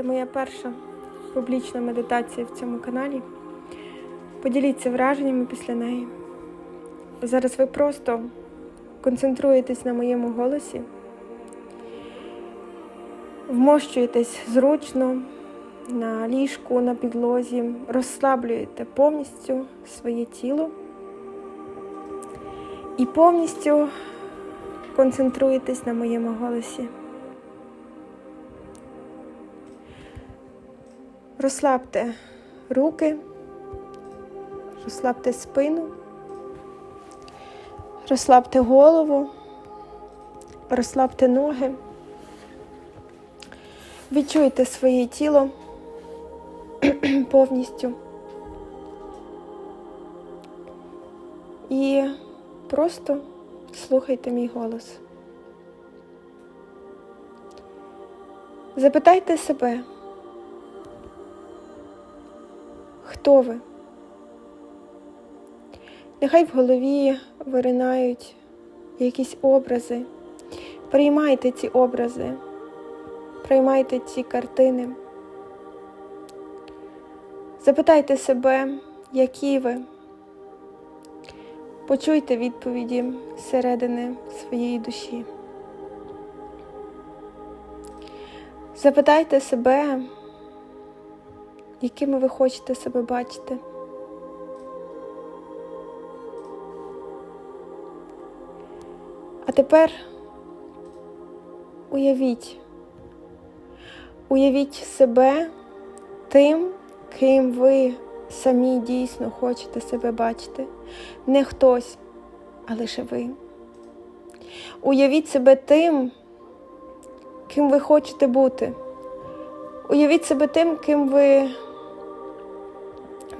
Це моя перша публічна медитація в цьому каналі. Поділіться враженнями після неї. Зараз ви просто концентруєтесь на моєму голосі, вмощуєтесь зручно на ліжку, на підлозі, розслаблюєте повністю своє тіло і повністю концентруєтесь на моєму голосі. Розслабте руки, розслабте спину, розслабте голову, розслабте ноги, відчуйте своє тіло повністю. І просто слухайте мій голос. Запитайте себе, хто ви? Нехай в голові виринають якісь образи. Приймайте ці образи, приймайте ці картини. Запитайте себе, які ви. Почуйте відповіді зсередини своєї душі. Запитайте себе, якими ви хочете себе бачити. А тепер уявіть, уявіть себе тим, ким ви самі дійсно хочете себе бачити. Не хтось, а лише ви. Уявіть себе тим, ким ви хочете бути. Уявіть себе тим, ким ви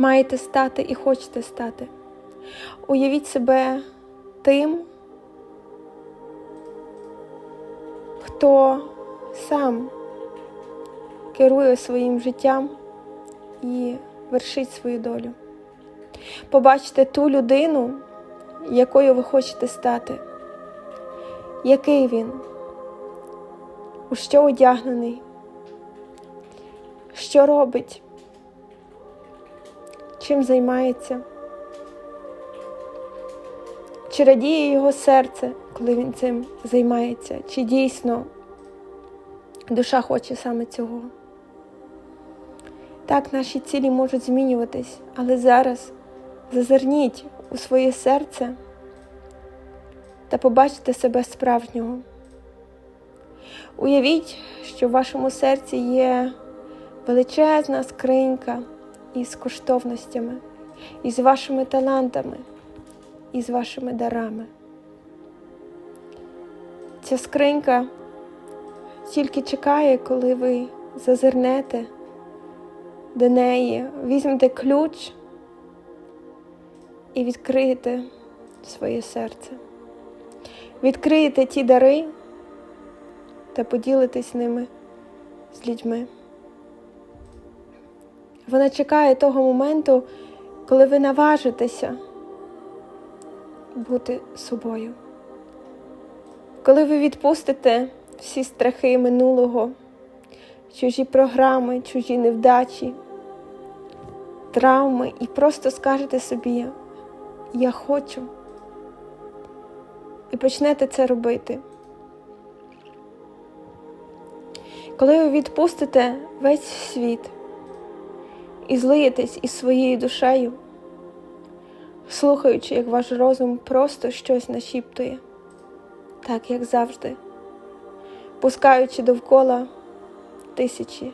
маєте стати і хочете стати. Уявіть себе тим, хто сам керує своїм життям і вершить свою долю. Побачте ту людину, якою ви хочете стати, який він, у що одягнений, що робить, чим займається, чи радіє його серце, коли він цим займається, чи дійсно душа хоче саме цього. Так, наші цілі можуть змінюватись, але зараз зазирніть у своє серце та побачите себе справжнього. Уявіть, що в вашому серці є величезна скринька із коштовностями, із вашими талантами, із вашими дарами. Ця скринька тільки чекає, коли ви зазирнете до неї, візьмете ключ і відкриєте своє серце. Відкриєте ті дари та поділитесь ними з людьми. Вона чекає того моменту, коли ви наважитеся бути собою. Коли ви відпустите всі страхи минулого, чужі програми, чужі невдачі, травми і просто скажете собі, я хочу. І почнете це робити. Коли ви відпустите весь світ і злиєтесь із своєю душею, слухаючи, як ваш розум просто щось нашіптує, так як завжди, пускаючи довкола тисячі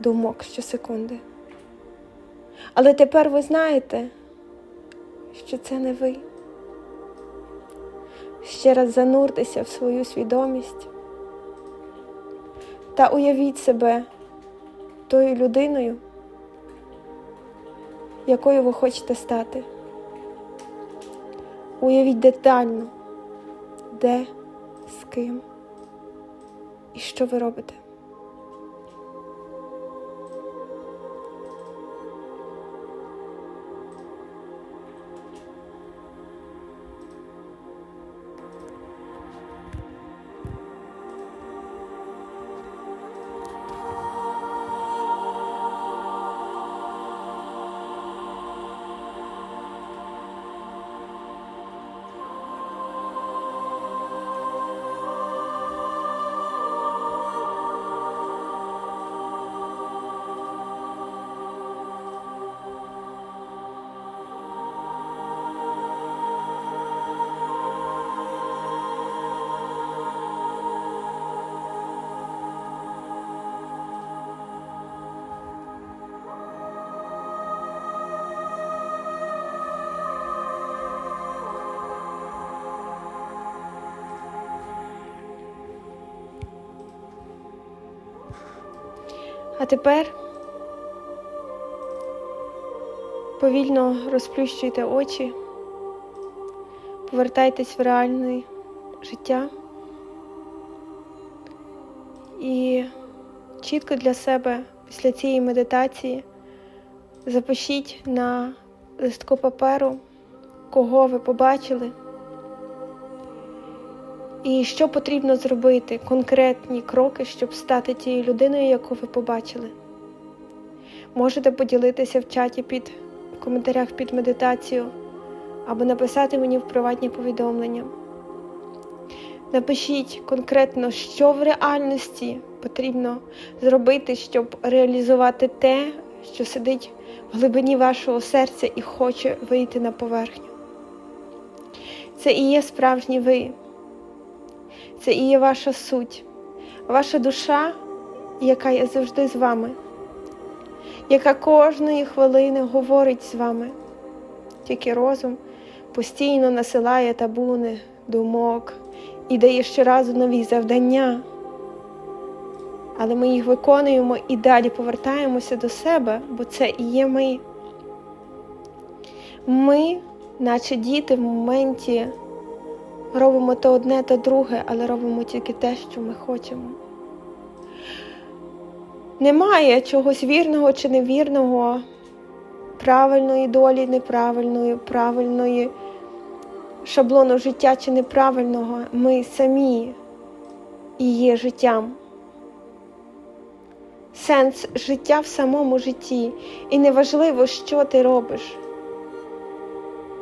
думок щосекунди. Але тепер ви знаєте, що це не ви. Ще раз зануртеся в свою свідомість та уявіть себе тою людиною, якою ви хочете стати. Уявіть детально, де, з ким і що ви робите. А тепер повільно розплющуйте очі, повертайтесь в реальне життя і чітко для себе після цієї медитації запишіть на листку паперу, кого ви побачили. І що потрібно зробити, конкретні кроки, щоб стати тією людиною, яку ви побачили. Можете поділитися в чаті під в коментарях під медитацію або написати мені в приватні повідомлення. Напишіть конкретно, що в реальності потрібно зробити, щоб реалізувати те, що сидить в глибині вашого серця і хоче вийти на поверхню. Це і є справжній ви. Це і є ваша суть, ваша душа, яка є завжди з вами, яка кожної хвилини говорить з вами. Тільки розум постійно насилає табуни, думок і дає щоразу нові завдання. Але ми їх виконуємо і далі повертаємося до себе, бо це і є ми. Ми, наче діти, в моменті робимо то одне, то друге, але робимо тільки те, що ми хочемо. Немає чогось вірного чи невірного, правильної долі, неправильної, правильної шаблону життя чи неправильного. Ми самі і є життям. Сенс життя в самому житті. І неважливо, що ти робиш.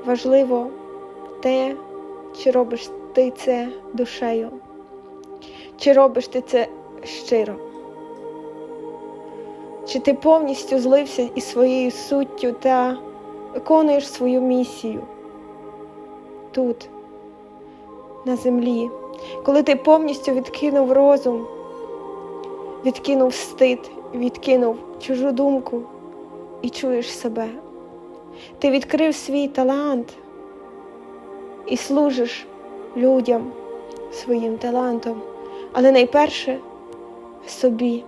Важливо те, чи робиш ти це душею, чи робиш ти це щиро, чи ти повністю злився із своєю суттю та виконуєш свою місію тут, на землі, коли ти повністю відкинув розум, відкинув стид, відкинув чужу думку і чуєш себе. Ти відкрив свій талант і служиш людям своїм талантом, але найперше собі.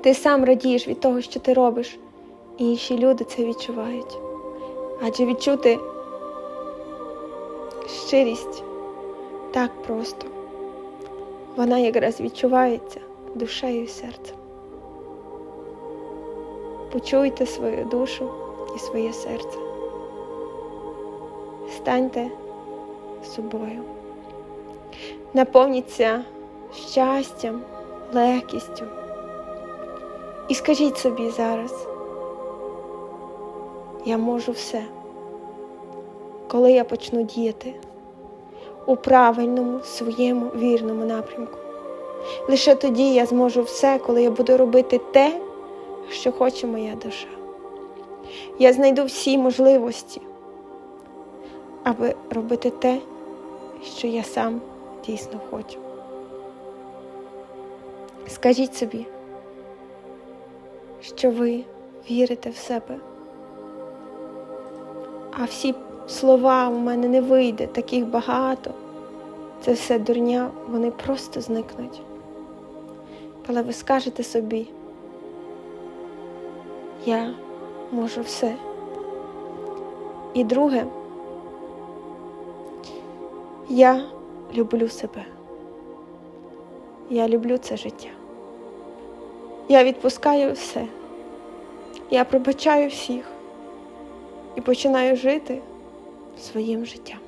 Ти сам радієш від того, що ти робиш, і інші люди це відчувають. Адже відчути щирість так просто. Вона якраз відчувається душею і серцем. Почуйте свою душу і своє серце. Станьте собою. Наповніться щастям, легкістю. І скажіть собі зараз, я можу все, коли я почну діяти у правильному своєму вірному напрямку. Лише тоді я зможу все, коли я буду робити те, що хоче моя душа. Я знайду всі можливості, аби робити те, що я сам дійсно хочу. Скажіть собі, що ви вірите в себе, а всі слова у мене не вийде, таких багато. Це все дурня, вони просто зникнуть. Але ви скажете собі, я можу все. І друге, я люблю себе. Я люблю це життя. Я відпускаю все. Я пробачаю всіх і починаю жити своїм життям.